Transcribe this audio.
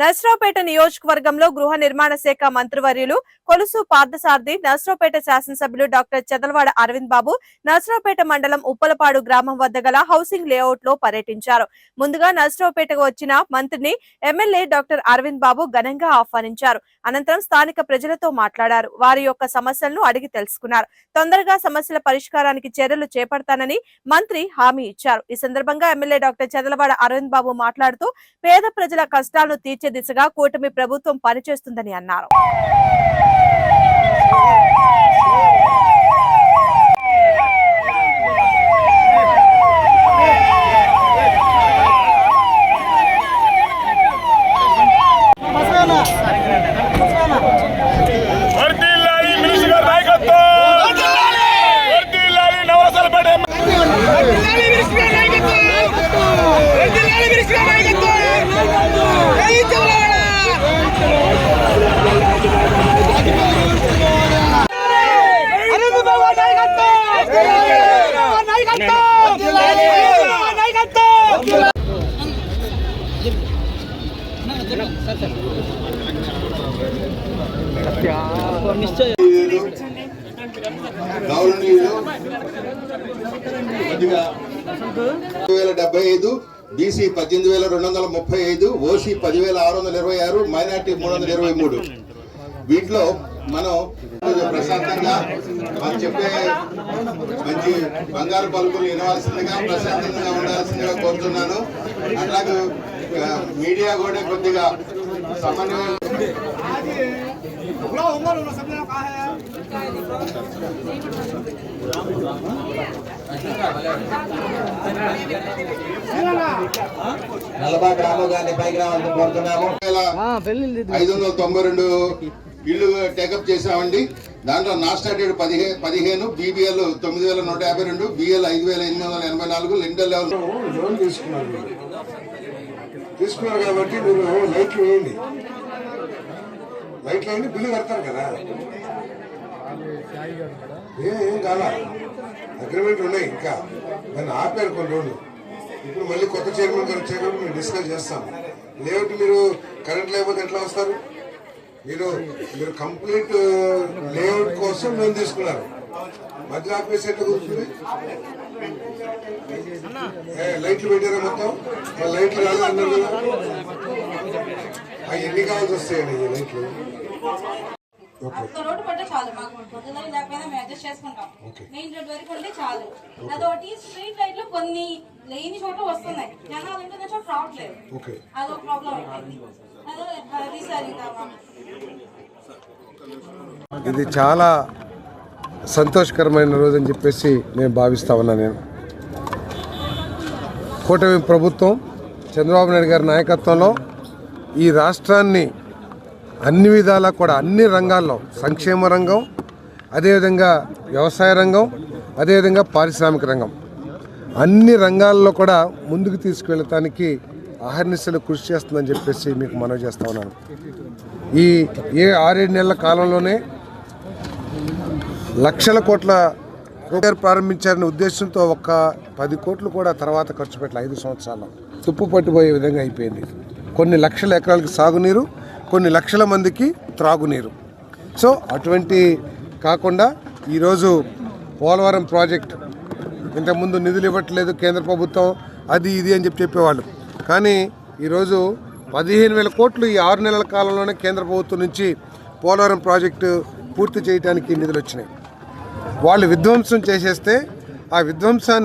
నర్సరావుపేట నియోజకవర్గంలో గృహ నిర్మాణ శాఖ మంత్రివర్యులు కొలుసు పార్థసారథి నర్సరావుపేట శాసనసభ్యులు డాక్టర్ చెదలవాడ అరవింద్ బాబు నర్సరావుపేట మండలం ఉప్పలపాడు గ్రామం వద్ద గల హౌసింగ్ లేఅవుట్లో పర్యటించారు. ముందుగా నర్సరావుపేటకు వచ్చిన మంత్రిని ఎమ్మెల్యే డాక్టర్ అరవింద్ బాబు ఘనంగా ఆహ్వానించారు. అనంతరం స్థానిక ప్రజలతో మాట్లాడారు. వారి యొక్క సమస్యలను అడిగి తెలుసుకున్నారు. తొందరగా సమస్యల పరిష్కారానికి చర్యలు చేపడతానని మంత్రి హామీ ఇచ్చారు. ఈ సందర్భంగా ఎమ్మెల్యే డాక్టర్ చెదలవాడ అరవింద్ బాబు మాట్లాడుతూ పేద ప్రజల కష్టాలను తీర్చే దిశగా కూటమి ప్రభుత్వం పనిచేస్తుందని అన్నారు వర్ధిల్లాలి మినిస్టర్ గారి నాయకత్వం వర్ధిల్లాలి నవరసలపేట ఎమ్మెల్యే గౌరవనీయులు కొద్దిగా రెండు వేల డెబ్బై ఐదు బీసీ పద్దెనిమిది వేల రెండు వందల ముప్పై ఐదు ఓసీ పదివేల ఆరు వందల ఇరవై ఆరు మైనార్టీ మూడు వందల ఇరవై మూడు. వీటిలో మనం ప్రశాంతంగా మనం చెప్పే మంచి బంగారు పలుకులు వినవలసిందిగా ప్రశాంతంగా ఉండాల్సిందిగా కోరుతున్నాను. అట్లాగే మీడియా కూడా కొద్దిగా సమన్వయం నలభై గ్రామం గారిని పైకి రావాలని కోరుతున్నాము. ఐదు వందల తొంభై రెండు ఇల్లు టేకప్ చేసామండి దాంట్లో నాస్టాటెడ్ పదిహేను పదిహేను బీబీఎల్ తొమ్మిది వేల నూట యాభై రెండు బిఎల్ ఐదు వేల ఎనిమిది వందల ఎనభై నాలుగు లిండల్ లెవెల్ లోన్ తీసుకున్నారు. తీసుకున్నారు కాబట్టి మీరు లైట్లు వేయండి. లైట్లు వేయండి బిల్లు కడతారు కదా. ఏం కాదా? అగ్రిమెంట్ ఉన్నాయి ఇంకా. దాన్ని ఆపారు కొన్ని రోజులు ఇప్పుడు మళ్ళీ కొత్త చైర్మన్ గారు వచ్చాక మేము డిస్కస్ చేస్తాం లేదంటే మీరు కరెంట్ లేకపోతే ఎట్లా వస్తారు? మీరు మీరు కంప్లీట్ లేఅవుట్ uh, కోసం లోన్ తీసుకున్నారు. మధ్య ఆఫీస్ ఎట్లా కూర్చుంది? లైట్లు పెట్టారా మొత్తం? లైట్లు లైట్లు రాలేదన్నారు కదా. అవి ఎన్ని కావాల్సి వస్తాయండి లైట్లు? ఒక్క రోడ్డు పడితే చాలు మాకు పొద్దున్న లేకపోయినా మేము అడ్జస్ట్ చేసుకుంటాం. మెయిన్ రోడ్ వరకు ఉంటే చాలు. అదొకటి స్ట్రీట్ లైట్లు కొన్ని లేని చోట వస్తున్నాయి. జనాలు ఉంటున్న చోట రావట్లేదు ప్రాబ్లం అదో రీసారి ఇది చాలా సంతోషకరమైన రోజు అని చెప్పేసి నేను భావిస్తా ఉన్నా నేను. కూటమి ప్రభుత్వం చంద్రబాబు నాయుడు గారి నాయకత్వంలో ఈ రాష్ట్రాన్ని అన్ని విధాలా కూడా అన్ని రంగాల్లో సంక్షేమ రంగం అదేవిధంగా వ్యవసాయ రంగం అదేవిధంగా పారిశ్రామిక రంగం. అన్ని రంగాల్లో కూడా ముందుకు తీసుకువెళ్ళటానికి అహర్నిశలు కృషి చేస్తుందని చెప్పేసి మీకు మనవి చేస్తా ఉన్నాను. ఈ ఏ ఆరేడు నెలల కాలంలోనే లక్షల కోట్ల రూపాయలు ప్రారంభించారనే ఉద్దేశంతో ఒక్క పది కోట్లు కూడా తర్వాత ఖర్చు పెట్టాలి ఐదు సంవత్సరాల్లో. తుప్పు పట్టిపోయే విధంగా అయిపోయింది. కొన్ని లక్షల ఎకరాలకు సాగునీరు కొన్ని లక్షల మందికి త్రాగునీరు. సో అటువంటి కాకుండా ఈరోజు పోలవరం ప్రాజెక్ట్ ఇంతకుముందు నిధులు ఇవ్వట్లేదు కేంద్ర ప్రభుత్వం అది ఇది అని చెప్పి చెప్పేవాళ్ళు. కానీ ఈరోజు పదిహేను వేల కోట్లు ఈ ఆరు నెలల కాలంలోనే కేంద్ర ప్రభుత్వం నుంచి పోలవరం ప్రాజెక్టు పూర్తి చేయడానికి నిధులు వచ్చినాయి. వాళ్ళు విధ్వంసం చేసేస్తే ఆ విధ్వంసాన్ని